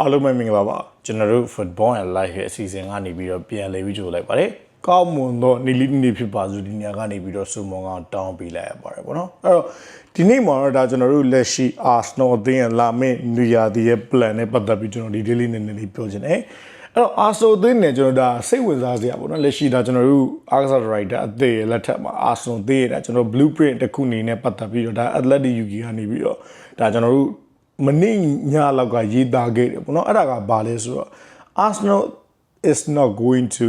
အားလုံးပဲမင်္ဂလာပါကျွန်တော်တို့ football and life ရဲ့အစီအစဉ်ကနေပြီးတော့ပြန်လည်ပြီးကြိုလိုက်ပါတယ်ကောင်းမွန်သောနေ့လေးနေ့ဖြစ်ပါစို့ဒီညကနေပြီးတော့စုံမောင်ကတောင်းပေးလိုက်ရပါတယ်ပေါ့နော်အဲ့တော့ဒီနေ့မှာတော့ဒါကျွန်တော်တို့လက်ရှိ Arsenal အသင်းရဲ့လာမယ့်နေရာဒီရဲ့ plan နဲ့ပတ်သက်ပြီးကျွန်တော်ဒီ daily နေနေလေးပြောချင်တယ်အဲ့တော့ Arsenal အသင်းနဲ့ကျွန်တော်ဒါစိတ်ဝင်စားစရာပေါ့နော်လက်ရှိဒါကျွန်တော်တို့ Arsenal Rider အသင်းရဲ့လက်ထက်မှာ Arsenal အသင်းရဲ့ဒါကျွန်တော် blueprint တစ်ခုအနေနဲ့ပတ်သက်ပြီးတော့ဒါ Athletic UK ကနေပြီးတော့ဒါကျွန်တော်တို့ မနေ့ညလောက်ကရေးသားခဲ့တယ်ပေါ့နော်အဲ့ဒါကဘာလဲဆိုတော့ Arsenal is not going to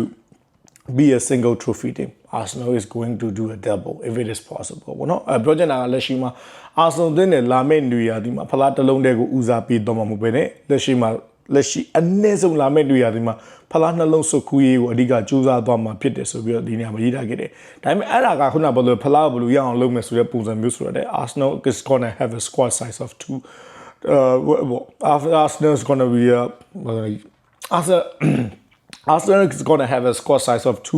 be a single trophy team Arsenal is going to do a double if it is possible ပေါ့နော်အဲပြောချင်တာကလက်ရှိမှာ Arsenal တင်းနဲ့လာမယ့်နေရာဒီမှာဖလားတစ်လုံးတည်းကိုဦးစားပေးတော့မှာမဟုတ်ပဲねလက်ရှိမှာလက်ရှိအနည်းဆုံးလာမယ့်နေရာဒီမှာဖလားနှလုံးစုခူးရေးကိုအဓိကကြိုးစားသွားမှာဖြစ်တယ်ဆိုပြီးတော့ဒီနေရာမှာရေးထားခဲ့တယ်။ဒါပေမဲ့အဲ့ဒါကခုနကပြောလို့ဖလားဘယ်လိုရအောင်လုပ်မယ်ဆိုတဲ့ပုံစံမျိုးဆိုတော့ Arsenal is going to have a squad size of 2 uh, well, after Arsenal is going to be uh, after Arsenal is going to have a squad size of 2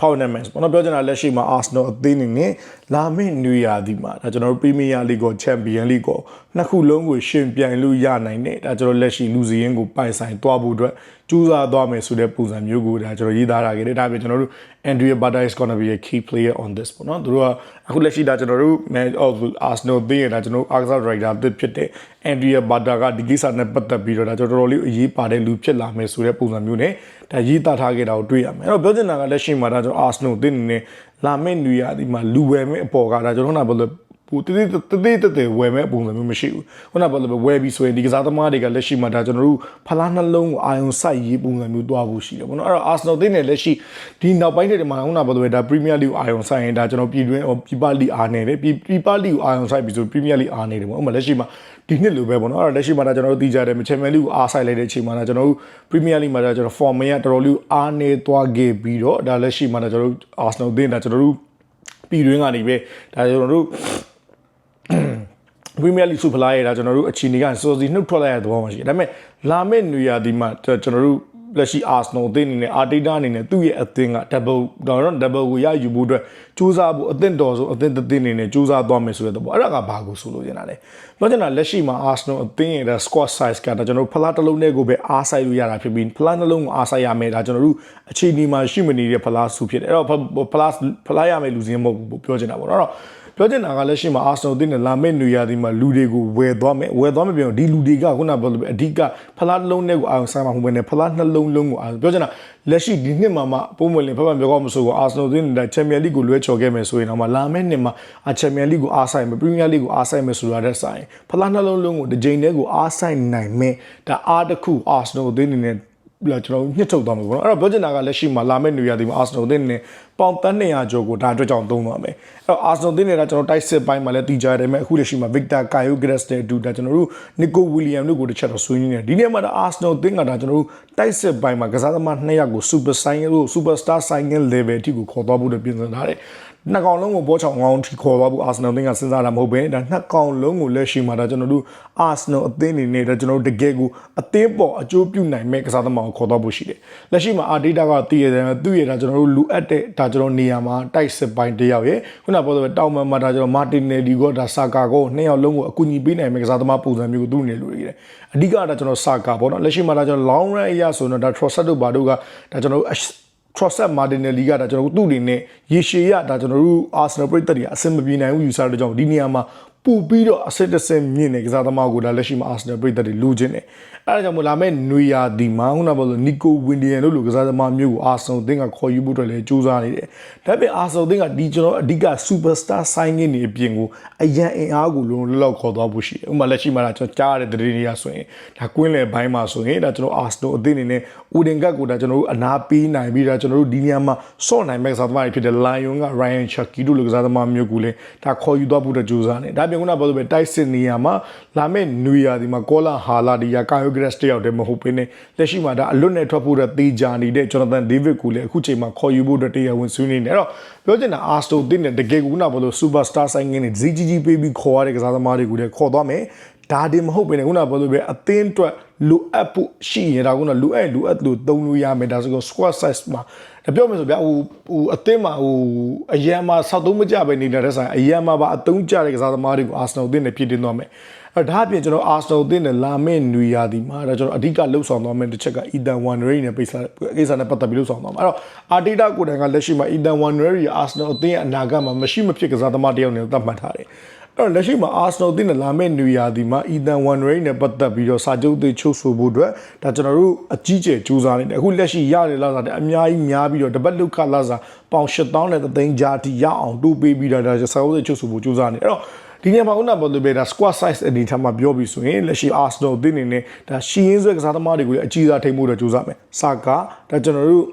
tournaments ဘာလို့ပြောချင်တာလက်ရှိမှာ Arsenal အသင်းနေနဲ့ လာမယ့်နွေရာသီမှာဒါကျွန်တော်တို့ Premier League ကို Champion League ကိုနှစ်ခုလုံးကိုရှင်ပြိုင်လို့ရနိုင်တယ်ဒါကျွန်တော်လက်ရှိလူစည်းရင်းကိုပိုင်ဆိုင်သွားဖို့အတွက်ကြိုးစားသွားမယ်ဆိုတဲ့ပုံစံမျိုးကိုဒါကျွန်တော်ရေးသားထားခဲ့တယ်ဒါပေမဲ့ကျွန်တော်တို့ Andrea Bata is going to be a key player on this ပေါ့နော်သူတို့ကအခုလက်ရှိဒါကျွန်တော်တို့ match of Arsenal သင်းရဒါကျွန်တော် Arsenal Rider သစ်ဖြစ်တဲ့ Andrea Bata ကဒီကိစ္စနဲ့ပတ်သက်ပြီးတော့ဒါကျွန်တော်တော်တော်လေးအရေးပါတဲ့လူဖြစ်လာမယ်ဆိုတဲ့ပုံစံမျိုးနဲ့ဒါရေးသားထားခဲ့တာကိုတွေ့ရမယ်အဲ့တော့ပြောချင်တာကလက်ရှိမှာဒါကျွန်တော် Arsenal သင်းနေနဲ့ လာမယ့်နွေရာသီမှာလူဝယ်မဲ့အပေါ်ကဒါကျွန်တော်ကဘယ်လို ပူတတိတတိတတိဝယ်မဲ့ပုံစံမျိုးမရှိဘူးခုနကပြောလို့ဝယ်ပြီးဆိုရင်ဒီကစားသမားတွေကလက်ရှိမှာဒါကျွန်တော်တို့ဖလားနှလုံးကိုအာယုံစိုက်ရေးပုံစံမျိုးတွားဖို့ရှိတယ်ပေါ့နော်အဲ့တော့ Arsenal တင်းနဲ့လက်ရှိဒီနောက်ပိုင်းတွေမှာခုနကပြောလို့ဒါ Premier League အာယုံစိုက်ရင်ဒါကျွန်တော်ပြည်တွင်းပြည်ပလိအားနေတယ်ပြည်ပြည်ပလိကိုအာယုံစိုက်ပြီးဆို Premier League အားနေတယ်ပေါ့ဥပမာလက်ရှိမှာဒီနှစ်လိုပဲပေါ့နော်အဲ့တော့လက်ရှိမှာဒါကျွန်တော်တို့သိကြတယ် Champions League ကိုအားစိုက်လိုက်တဲ့အချိန်မှာဒါကျွန်တော်တို့ Premier League မှာဒါကျွန်တော် form ရတော်တော်လေးအားနေသွားခဲ့ပြီးတော့ဒါလက်ရှိမှာဒါကျွန်တော်တို့ Arsenal တင်းဒါကျွန်တော်တို့ပြည်တွင်းကနေပဲဒါကျွန်တော်တို့ ပရီးမီးယားလိစုဖလားရတာကျွန်တော်တို့အချိန်ကြီးကစောစီနှုတ်ထွက်လိုက်ရတဲ့သဘောမှရှိတယ်ဒါပေမဲ့လာမယ့်နွေရာသီမှာကျွန်တော်တို့လက်ရှိ Arsenal အသင်းအနေနဲ့အာတေတာအနေနဲ့သူ့ရဲ့အသင်းက double တော့ double ကိုရယူဖို့အတွက်စူးစမ်းဖို့အသင့်တော်ဆုံးအသင်းတစ်သင်းအနေနဲ့စူးစမ်းသွားမယ်ဆိုတဲ့သဘောအဲ့ဒါကဘာကိုဆိုလို့ရတာလဲပြောချင်တာလက်ရှိမှာ Arsenal အသင်းရဲ့ squad size ကဒါကျွန်တော်တို့ဖလားတစ်လုံးနဲ့ကိုပဲအားဆိုင်လို့ရတာဖြစ်ပြီးဖလားနှလုံးကိုအားဆိုင်ရမယ်ဒါကျွန်တော်တို့အချိန်ဒီမှာရှိမနေတဲ့ဖလားစုဖြစ်တယ်အဲ့တော့ဖလားဖလားရမယ်လူစင်းမဟုတ်ဘူးပြောချင်တာပေါ့နော်အဲ့တော့ ပြောချင်တာကလက်ရှိမှာအာဆနယ်တင်းနဲ့လာမယ့်နေရာဒီမှာလူတွေကိုဝယ်သွားမယ်ဝယ်သွားမယ်ပြောဒီလူတွေကခုနပြောလို့အဓိကဖလားလုံးနဲ့ကိုအာရုံစိုက်မှာမဟုတ်ဘဲနဲ့ဖလားနှလုံးလုံးကိုအာပြောချင်တာလက်ရှိဒီနှစ်မှာမှပုံမလင်ဖက်ဖက်ပြောကောင်းမဆိုကိုအာဆနယ်တင်းနဲ့ချန်ပီယံလိကိုလွဲချော်ခဲ့မယ်ဆိုရင်တော့မှလာမယ့်နှစ်မှာအချန်ပီယံလိကိုအားဆိုင်မယ်ပရီးမီးယားလိကိုအားဆိုင်မယ်ဆိုရတဲ့ဆိုင်ဖလားနှလုံးလုံးကိုတစ်ကြိမ်တည်းကိုအားဆိုင်နိုင်မယ်ဒါအားတစ်ခုအာဆနယ်တင်းနဲ့လာ ကျွန်တော်ညှစ်ထုတ်သွားမှာပေါ့နော်အဲ့တော့ပြောချင်တာကလက်ရှိမှာလာမယ့်နေရာဒီမှာအာဆနယ်တင်းနဲ့ပေါင်တန်း200ကျော်ကိုဒါအတွက်ကြောင့်သုံးသွားမယ်အဲ့တော့အာဆနယ်တင်းနဲ့ကျွန်တော်တိုက်စစ်ပိုင်းမှာလည်းတီးကြရတယ်မယ်အခုလက်ရှိမှာဗစ်တာကာယိုဂရက်စ်နဲ့အတူဒါကျွန်တော်တို့နီကိုဝီလီယမ်တို့ကိုတစ်ချက်တော့ဆွေးနွေးနေတယ်ဒီနေ့မှာဒါအာဆနယ်တင်းကဒါကျွန်တော်တို့တိုက်စစ်ပိုင်းမှာကစားသမား2ယောက်ကိုစူပါဆိုင်လို့စူပါစတာဆိုင်ငယ် level အထိကိုခေါ်သွားဖို့ပြင်ဆင်ထားတယ် နှစ်ကောင်လုံးကိုဘောချောင်ကောင်းထိခေါ်သွားဖို့အာဆနယ်အသင်းကစဉ်းစားတာမဟုတ်ဘဲဒါနှစ်ကောင်လုံးကိုလက်ရှိမှာဒါကျွန်တော်တို့အာဆနယ်အသင်းအနေနဲ့ဒါကျွန်တော်တို့တကယ်ကိုအသင်းပေါ်အကျိုးပြုနိုင်မဲ့ကစားသမားကိုခေါ်သွားဖို့ရှိတယ်လက်ရှိမှာအာဒေတာကတည်ရတယ်သူ့ရတာကျွန်တော်တို့လူအပ်တဲ့ဒါကျွန်တော်နေရာမှာတိုက်စစ်ပိုင်းတယောက်ရဲ့ခုနပြောတဲ့တောင်မန်မှာဒါကျွန်တော်မာတင်နယ်ဒီကိုဒါဆာကာကိုနှစ်ယောက်လုံးကိုအကူအညီပေးနိုင်မဲ့ကစားသမားပုံစံမျိုးကိုသူ့အနေနဲ့လူရတယ်အဓိကဒါကျွန်တော်ဆာကာပေါ့နော်လက်ရှိမှာဒါကျွန်တော် long run အရာဆိုတော့ဒါ Trossard တို့ဘာတို့ကဒါကျွန်တော် Trossard Martinelli ကဒါကျွန်တော်တို့သူ့အနေနဲ့ရေရှည်ရဒါကျွန်တော်တို့ Arsenal ပြည်သက်တွေအဆင်မပြေနိုင်ဘူးယူဆတဲ့ကြောင့်ဒီနေရာမှာ ပူပြီးတော့အစစ်တဆင်မြင့်နေကစားသမားကိုဒါလက်ရှိမှာ Arsenal ပြည်သက်တွေလိုချင်တယ်အဲဒါကြောင့်မို့လာမဲ့နွေရာဒီမှာခုနကပြောလို့ Nico Williams တို့လိုကစားသမားမျိုးကို Arsenal အသင်းကခေါ်ယူဖို့အတွက်လည်းကြိုးစားနေတယ်ဒါပေမဲ့ Arsenal အသင်းကဒီကျွန်တော်အဓိက superstar signing တွေအပြင်ကိုအရန်အင်အားကိုလုံးလောက်ခေါ်သွားဖို့ရှိတယ်ဥပမာလက်ရှိမှာဒါကျွန်တော်ကြားရတဲ့သတင်းတွေကဆိုရင်ဒါကွင်းလယ်ဘိုင်းမှာဆိုရင်ဒါကျွန်တော် Arsenal အသင်းအနေနဲ့ Odegaard ကိုဒါကျွန်တော်တို့အနာပေးနိုင်ပြီးဒါကျွန်တော်တို့ဒီနေရာမှာစော့နိုင်မဲ့ကစားသမားတွေဖြစ်တဲ့ Lion က Ryan Chucky တို့လိုကစားသမားမျိုးကိုလည်းဒါခေါ်ယူသွားဖို့အတွက်ကြိုးစားနေဒါပြင်ခုနပြောလို့ပဲတိုက်စစ်နေရာမှာလာမဲ့နွေရာဒီမှာကောလာဟာလာဒီယာကာယိုဂရက်စ်တယောက်တည်းမဟုတ်ဘဲနဲ့လက်ရှိမှာဒါအလွတ်နဲ့ထွက်ဖို့အတွက်တေးကြနေတဲ့ Jonathan David ကိုလည်းအခုချိန်မှာခေါ်ယူဖို့အတွက်တရားဝင်ဆွေးနွေးနေတယ်အဲ့တော့ပြောချင်တာ Arsenal တင်းတဲ့တကယ်ကူနာဘလို့ superstar signing နဲ့ ZGG ပေးပြီးခေါ်ရတဲ့ကစားသမားတွေကိုလည်းခေါ်သွားမယ်ဒါတင်မဟုတ်ဘဲနဲ့ခုနပြောလို့ပဲအသင်းအတွက်လိုအပ်ဖို့ရှိရင်ဒါကလိုအပ်လိုအပ်လို့သုံးလို့ရမယ်ဒါဆိုတော့ squad size မှာဒါ ပြောမယ်ဆိုဗျာဟိုဟိုအသင်းမှာဟိုအရန်မှာစောက်သုံးမကြပဲနေတဲ့ဆိုင်အရန်မှာပါအသုံးကြတဲ့ကစားသမားတွေကို Arsenal အသင်းနဲ့ပြည်တင်သွားမယ်အဲ့တော့ဒါအပြင်ကျွန်တော် Arsenal အသင်းနဲ့လာမယ့်နွေရာသီမှာဒါကျွန်တော်အဓိကလှုပ်ဆောင်သွားမယ့်တစ်ချက်က Ethan Wanderley နဲ့ပိတ်စားကိစ္စနဲ့ပတ်သက်ပြီးလှုပ်ဆောင်သွားမှာအဲ့တော့ Arteta ကိုယ်တိုင်ကလက်ရှိမှာ Ethan Wanderley က Arsenal အသင်းရဲ့အနာဂတ်မှာမရှိမဖြစ်ကစားသမားတစ်ယောက်နဲ့သတ်မှတ်ထားတယ်အဲ့ တော့လက်ရှိမှာ Arsenal အသင်းနဲ့လာမယ့်နွေရာသီမှာ Ethan Wanderley နဲ့ပတ်သက်ပြီးတော့စာချုပ်တွေချုပ်ဆိုဖို့အတွက်ဒါကျွန်တော်တို့အကြီးကျယ်ကြိုးစားနေတယ်အခုလက်ရှိရတယ်လားဆိုတော့အများကြီးများပြီးတော့တပတ်လုခလာစားပေါင်8000နဲ့သိန်းကြားတိရအောင်တိုးပေးပြီးတော့ဒါစာချုပ်တွေချုပ်ဆိုဖို့ကြိုးစားနေအဲ့တော့ဒီနေ့မှာခုနကပြောလို့ပဲဒါ squad size အနေထားမှာပြောပြီးဆိုရင်လက်ရှိ Arsenal အသင်းအနေနဲ့ဒါရှီရင်းဆွဲကစားသမားတွေကိုလည်းအကြီးစားထိမှုတော့ကြိုးစားမယ်။စာကာဒါကျွန်တော်တို့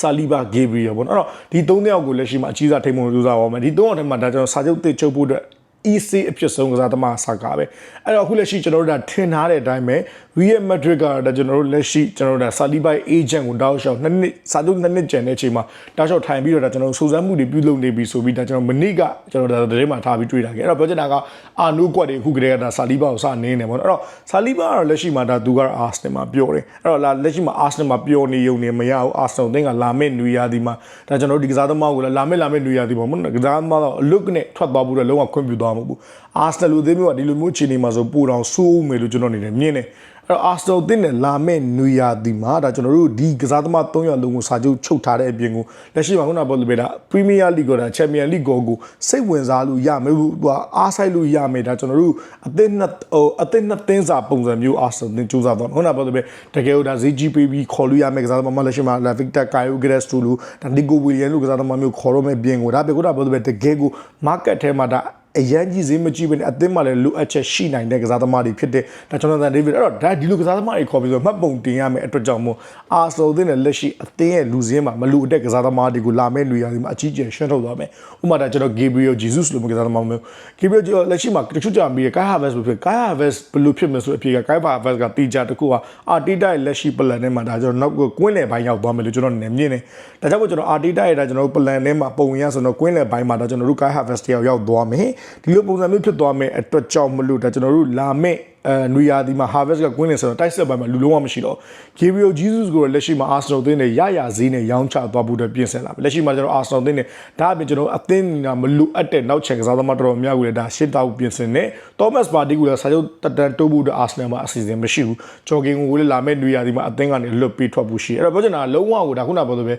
ဆာလီဘာဂေဘရီယယ်ပေါ့နော်အဲ့တော့ဒီ၃ယောက်ကိုလက်ရှိမှာအကြီးစားထိမှုကြိုးစားပါမယ်ဒီ၃ယောက်ထဲမှာဒါကျွန်တော်စာချုပ်တစ်ချုပ်ဖို့အတွက် EC အဖြစ်ဆုံးကစားသမားဆာကာပဲအဲ့တော့အခုလက်ရှိကျွန်တော်တို့ဒါထင်ထားတဲ့အတိုင်းပဲ Real Madrid ကဒါကျွန်တော်တို့လက်ရှိကျွန်တော်တို့ဒါ Saliba agent ကိုတောက်လျှောက်နှစ်နှစ်စာချုပ်နှစ်နှစ်ကျန်တဲ့အချိန်မှာတောက်လျှောက်ထိုင်ပြီးတော့ဒါကျွန်တော်တို့စူးစမ်းမှုတွေပြုလုပ်နေပြီဆိုပြီးဒါကျွန်တော်မနေ့ကကျွန်တော်ဒါသတင်းမှာထားပြီးတွေ့တာခဲ့အဲ့တော့ပြောချင်တာကအာနိုးကွက်တွေအခုကတည်းကဒါ Saliba ကိုစနင်းနေပေါ့နော်အဲ့တော့ Saliba ကတော့လက်ရှိမှာဒါသူကတော့ Arsenal မှာပြောတယ်အဲ့တော့လက်ရှိမှာ Arsenal မှာပြောနေရုံနဲ့မရဘူး Arsenal အသင်းကလာမယ့်နွေရာသီမှာဒါကျွန်တော်တို့ဒီကစားသမားကိုလည်းလာမယ့်လာမယ့်နွေရာသီပေါ့မဟုတ်ကစားသမားတော့အလုတ်နဲ့ထွက်သွားဖို့တော့လုံးဝခွင့်ပြုသွားမှာမဟုတ်ဘူး Arsenal လူအသင်းမျိုးကဒီလိုမျိုးခြေနေမှာဆိုပိုတော့ဆိုးမယ်လို့ကျွန်တော်အနေနဲ့မြင်တယ်အဲ့တော့ Arsenal အသင်းနဲ့လာမယ့်နွေရာသီမှာဒါကျွန်တော်တို့ဒီကစားသမား၃ယောက်လုံးကိုစာချုပ်ချုပ်ထားတဲ့အပြင်ကိုလက်ရှိမှာခုနကပြောလို့ပဲဒါ Premier League ကဒါ Champion League ကိုကိုစိတ်ဝင်စားလို့ရမယ်ဟိုအားဆိုင်လို့ရမယ်ဒါကျွန်တော်တို့အသင်းနှစ်ဟိုအသင်းနှစ်သင်းစာပုံစံမျိုး Arsenal တင်စူးစမ်းသွားခုနကပြောလို့ပဲတကယ်လို့ဒါ ZG ပေးပြီးခေါ်လို့ရမယ်ကစားသမားမလက်ရှိမှာ La Victor Caio Gres တို့လူဒါ Nico Williams လို့ကစားသမားမျိုးခေါ်တော့မယ်ပြင်ကိုဒါပဲခုနကပြောလို့ပဲတကယ်ကို market ထဲမှာဒါ အရန်ကြီးဈေးမကြည့်ဘဲနဲ့အသင်းမှလည်းလိုအပ်ချက်ရှိနိုင်တဲ့ကစားသမားတွေဖြစ်တဲ့ဒါကျွန်တော်ဒေးဗစ်အဲ့တော့ဒါဒီလိုကစားသမားတွေခေါ်ပြီးဆိုမှတ်ပုံတင်ရမယ်အတွက်ကြောင့်မို့အာဆယ်အသင်းနဲ့လက်ရှိအသင်းရဲ့လူစင်းမှာမလူအပ်တဲ့ကစားသမားတွေကိုလာမဲ့လူရည်မှာအကြီးကျယ်ရှင်းထုတ်သွားမယ်ဥပမာဒါကျွန်တော် Gabriel Jesus လိုမျိုးကစားသမားမျိုး Gabriel လက်ရှိမှာတချို့ကြာပြီး Kai Havertz လို့ဖြစ် Kai Havertz ဘယ်လိုဖြစ်မလဲဆိုအဖြေက Kai Havertz ကတီးကြတခုကအာတီတာရဲ့လက်ရှိ plan ထဲမှာဒါကျွန်တော်နောက်ကွင်းလယ်ပိုင်းရောက်သွားမယ်လို့ကျွန်တော်နည်းမြင်တယ်ဒါကြောင့်မို့ကျွန်တော်အာတီတာရဲ့ဒါကျွန်တော် plan ထဲမှာပုံရဆိုတော့ကွင်းလယ်ပိုင်းမှာဒါကျွန်တော်တို့ Kai Havertz တယောက်ရောက်သွားမယ်ဒီလိုပုံစံမျိုးဖြစ်သွားမယ်အတွက်ကြောင့်မလို့ဒါကျွန်တော်တို့လာမဲ့ အဲနွေရာသီမှာ harvest ကကွင်းနေဆိုတော့တိုက်ဆက်ပိုင်းမှာလူလုံးဝမရှိတော့ Gabriel Jesus ကိုလက်ရှိမှာ Arsenal အသင်းနဲ့ရရဈေးနဲ့ရောင်းချသွားဖို့အတွက်ပြင်ဆင်လာပြီလက်ရှိမှာကျွန်တော် Arsenal အသင်းနဲ့ဒါအပြင်ကျွန်တော်အသင်းကမလူအပ်တဲ့နောက်ချက်ကစားသမားတော်တော်များကိုလည်းဒါရှစ်တောက်ပြင်ဆင်နေ Thomas Partey ကိုလည်းစာချုပ်တက်တန်တိုးဖို့အတွက် Arsenal မှာအစီအစဉ်မရှိဘူး Jogging ကိုလည်းလာမဲ့နွေရာသီမှာအသင်းကနေလွတ်ပြီးထွက်ဖို့ရှိအဲ့တော့ပြောချင်တာလုံးဝကိုဒါခုနပြောသလိုပဲ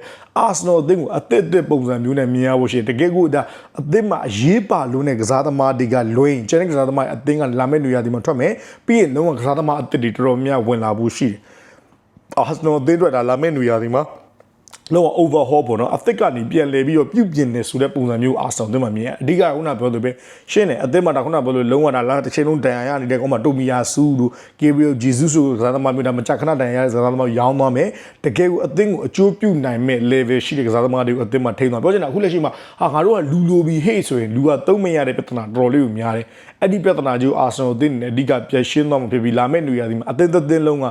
Arsenal အသင်းကိုအသစ်အသစ်ပုံစံမျိုးနဲ့မြင်ရဖို့ရှိတယ်တကယ်ကိုဒါအသင်းမှာအရေးပါလို့နဲ့ကစားသမားတွေကလွင်ကျန်တဲ့ကစားသမားအသင်းကလာမဲ့နွေရာသီမှာထွက်မယ်ပြီးရင်လုံးဝကစားသမားအသစ်တွေတော်တော်များဝင်လာဖို့ရှိတယ် Arsenal အသင်းအတွက်ဒါလာမဲ့နွေရာသီမှာ လုံးဝ overhaul ပေါ့နော်အသစ်ကနေပြန်လဲပြီးတော့ပြုပြင်နေဆိုတဲ့ပုံစံမျိုး Arsenal အသင်းမှာမြင်ရအဓိကခုနပြောလို့ပဲရှင်းတယ်အသင်းမှာဒါခုနပြောလို့လုံးဝဒါလာတစ်ချိန်လုံးဒဏ်ရာရနေတဲ့ကောင်မှတိုမီယာဆူတို့ Gabriel Jesus တို့ကစားသမားမျိုးဒါမချခဏဒဏ်ရာရတဲ့ကစားသမားရောင်းသွားမယ်တကယ်ကိုအသင်းကိုအကျိုးပြုနိုင်မဲ့ level ရှိတဲ့ကစားသမားတွေကိုအသင်းမှာထိန်းသွားပြောချင်တာအခုလက်ရှိမှာဟာငါတို့ကလူလိုပြီး hate ဆိုရင်လူကသုံးမရတဲ့ပြဿနာတော်တော်လေးကိုများတယ်အဲ့ဒီပြဿနာကြီးကို Arsenal အသင်းနဲ့အဓိကပြည့်ရှင်းသွားမှာဖြစ်ပြီးလာမဲ့နေရာဒီမှာအသင်းသင်းလုံးက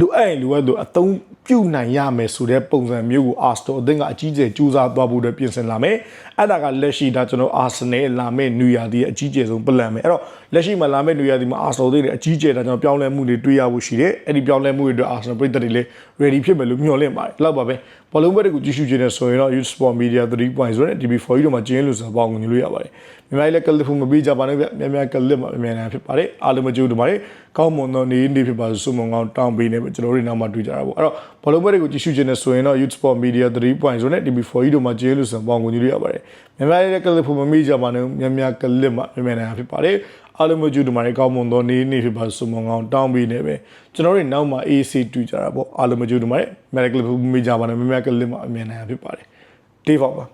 လူအဲ့လူအဲ့လိုအသုံးပြုနိုင်ရမယ်ဆိုတဲ့ပုံစံမျိုးကို Arsenal အသင်းကအကြီးကျယ်ကြိုးစားသွားဖို့အတွက်ပြင်ဆင်လာမယ်။အဲ့ဒါကလက်ရှိဒါကျွန်တော် Arsenal လာမယ့်နွေရာသီရဲ့အကြီးကျယ်ဆုံး plan ပဲ။အဲ့တော့လက်ရှိမှာလာမယ့်နွေရာသီမှာ Arsenal အသင်းရဲ့အကြီးကျယ်ဒါကျွန်တော်ပြောင်းလဲမှုတွေတွေ့ရဖို့ရှိတယ်။အဲ့ဒီပြောင်းလဲမှုတွေအတွက် Arsenal ပြည်သက်တွေလည်း ready ဖြစ်မယ်လို့မျှော်လင့်ပါတယ်။လောက်ပါပဲ။ဘောလုံးဘက်တွေကိုကြည့်ရှုခြင်းနဲ့ဆိုရင်တော့ Youth Sport Media 3.0နဲ့ TV4 တို့မှာကျင်းလို့ဆိုပေါင်းဝင်လို့ရပါတယ်။မြန်မာလည်းကလစ်ဖူမပေးကြပါနဲ့ဗျ။မြန်မာကလစ်မှာအများနဲ့ဖြစ်ပါတယ်။အားလုံးမကြိုးတူပါတယ်။ကောင်းမွန်သောနေနေဖြစ်ပါစုံမကောင်းတောင်းပေးနေပဲကျွန်တော်တို့နောက်မှတွေ့ကြတာပေါ့။အဲ့တော့ဘောလုံးဘက်တွေကိုကြည့်ရှုခြင်းနဲ့ဆိုရင်တော့ Youth Sport Media 3.0နဲ့ TV4 တို့မှာကျင်းလို့ဆိုပေါင်းဝင်လို့ရပါတယ်။မြန်မာလည်းကလစ်ဖူမပေးကြပါနဲ့မြန်မာကလစ်မှာမြန်မာနဲ့ဖြစ်ပါတယ်။ အားလုံးမကြိုးတူပါတယ်ကောင်းမွန်သောနေနေဖြစ်ပါစုံမကောင်းတောင်းပေးနေပဲကျွန်တော်တို့နောက်မှ AC တွေ့ကြတာပေါ့အားလုံးမကြိုးတူပါတယ် Medical ဖူမပေးကြပါနဲ့မြန်မာကလစ်မှာအမြန်နဲ့ဖြစ်ပါတယ်။တေးပါပါ